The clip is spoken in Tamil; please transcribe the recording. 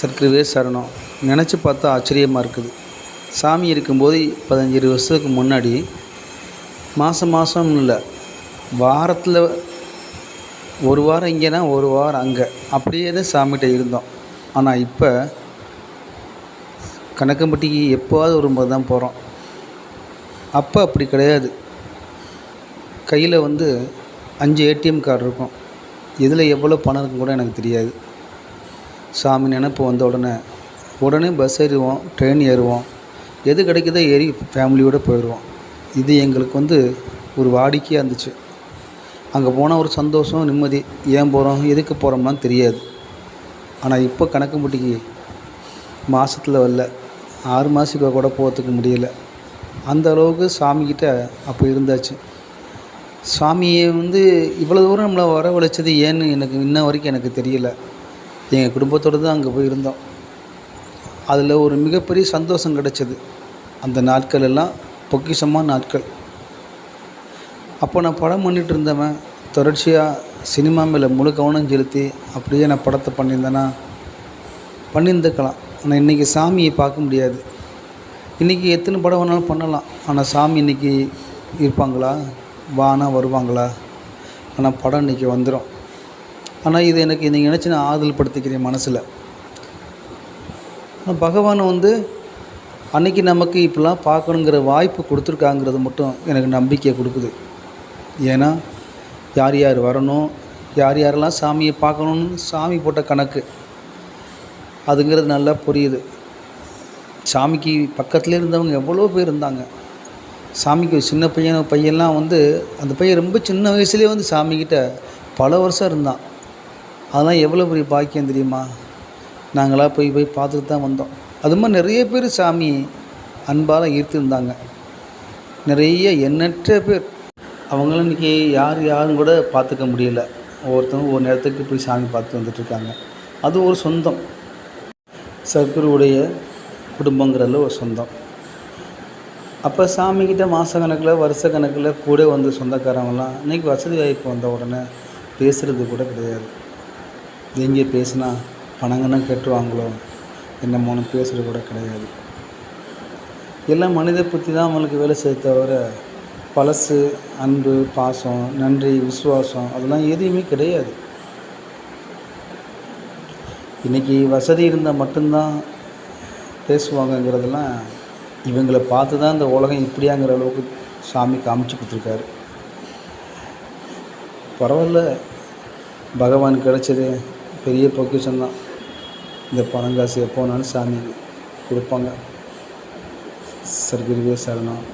சர்க்குருவே சரணம் நினச்சி பார்த்தா ஆச்சரியமாக இருக்குது. சாமி இருக்கும்போது பதினஞ்சு இருபது வருஷத்துக்கு முன்னாடி மாதம் மாதம் இல்லை. வாரத்தில் ஒரு வாரம் இங்கேனா ஒரு வாரம் அங்கே. அப்படியே தான் சாமிகிட்ட இருந்தோம். ஆனால் இப்போ கணக்கம்பட்டிக்கு எப்போவாவது வரும்போது தான் போகிறோம் அப்போ அப்படி கிடையாது. கையில் வந்து அஞ்சு ஏடிஎம் கார்டு இருக்கும். இதில் எவ்வளோ பணம் இருக்குன்னு கூட எனக்கு தெரியாது. சாமி நினப்பு வந்த உடனே உடனே பஸ் ஏறுவோம் ட்ரெயின் ஏறுவோம். எது கிடைக்குதோ ஏறி ஃபேமிலியோடு போயிடுவோம். இது எங்களுக்கு வந்து ஒரு வாடிக்கையாக இருந்துச்சு. அங்கே போனால் ஒரு சந்தோஷம் நிம்மதி. ஏன் போகிறோம் எதுக்கு போகிறோம்லாம் தெரியாது. ஆனால் இப்போ கணக்கு முட்டிக்கு மாதத்தில் வரல. ஆறு மாதத்துக்கு கூட போகிறதுக்கு முடியல. அந்த அளவுக்கு சாமிக்கிட்ட அப்போ இருந்தாச்சு. சாமியை வந்து இவ்வளோ தூரம் நம்மளை வரவழைச்சது ஏன்னு எனக்கு இன்ன வரைக்கும் எனக்கு தெரியல. எங்கள் குடும்பத்தோடு தான் அங்கே போய் இருந்தோம் அதில் ஒரு மிகப்பெரிய சந்தோஷம் கிடைச்சது. அந்த நாட்கள் எல்லாம் பொக்கிஷமான நாட்கள். அப்போ நான் படம் பண்ணிகிட்டு இருந்தவன் தொடர்ச்சியாக சினிமா மேலே முழு கவனம் செலுத்தி அப்படியே நான் படத்தை பண்ணியிருந்தேன்னா பண்ணியிருந்துக்கலாம் ஆனால் இன்றைக்கி சாமியை பார்க்க முடியாது. இன்றைக்கி எத்தனை படம் வேணாலும் பண்ணலாம். ஆனால் சாமி இன்றைக்கி இருப்பாங்களா? வானா வருவாங்களா? ஆனால் படம் இன்றைக்கி வந்துடும் ஆனால் இது எனக்கு நீங்கள் நினச்சி நான் ஆறுதல் படுத்திக்கிறேன் மனசில் பகவான் வந்து அன்றைக்கி நமக்கு இப்படிலாம் பார்க்கணுங்கிற வாய்ப்பு கொடுத்துருக்காங்கிறது மட்டும் எனக்கு நம்பிக்கை கொடுக்குது. ஏன்னா யார் யார் வரணும் யார் யாரெல்லாம் சாமியை பார்க்கணுன்னு சாமி போட்ட கணக்கு அதுங்கிறது நல்லா புரியுது. சாமிக்கு பக்கத்தில் இருந்தவங்க எவ்வளோ பேர் இருந்தாங்க. சாமிக்கு சின்ன பையன் பையன்லாம் வந்து அந்த பையன் ரொம்ப சின்ன வயசுலேயே வந்து சாமிக்கிட்ட பல வருஷம் இருந்தான். அதெல்லாம் எவ்வளோ பெரிய பாக்கியம் தெரியுமா? நாங்களாம் போய் போய் பார்த்துட்டு தான் வந்தோம். அது மாதிரி நிறைய பேர் சாமி அன்பால் ஈர்த்திருந்தாங்க. நிறைய எண்ணற்ற பேர். அவங்களும் இன்றைக்கி யார் யாரும் கூட பார்த்துக்க முடியல. ஒவ்வொருத்தவங்க ஒரு நேரத்துக்கு போய் சாமி பார்த்து வந்துட்டுருக்காங்க அது ஒரு சொந்தம். சர்க்குருவுடைய குடும்பங்கிறதுல ஒரு சொந்தம். அப்போ சாமிக்கிட்ட மாத கணக்கில் வருஷ கணக்கில் கூட வந்து சொந்தக்காரங்களாம் இன்றைக்கி வசதி வாய்ப்பு வந்த உடனே பேசுகிறது கூட கிடையாது. எங்கே பேசுனா பணங்கன்னா கட்டுவாங்களோ என்னமோன்னு பேசுகிறது கூட கிடையாது. எல்லாம் மனித புத்தி தான் அவங்களுக்கு வேலை செய்ய தவிர பழசு அன்பு பாசம் நன்றி விசுவாசம் அதெல்லாம் எதுவுமே கிடையாது. இன்றைக்கி வசதி இருந்தால் மட்டும்தான் பேசுவாங்கங்கிறதெல்லாம் இவங்களை பார்த்து தான் இந்த உலகம் இப்படியாங்கிற அளவுக்கு சாமி காமிச்சு கொடுத்துருக்காரு. பரவாயில்ல பகவான் கிடச்சது பெரிய பொக்கிஷம்தான் இந்த பணம் காசு எப்போ வேணாலும் சாமி கொடுப்பாங்க. சர்க்குருவே சரணம்.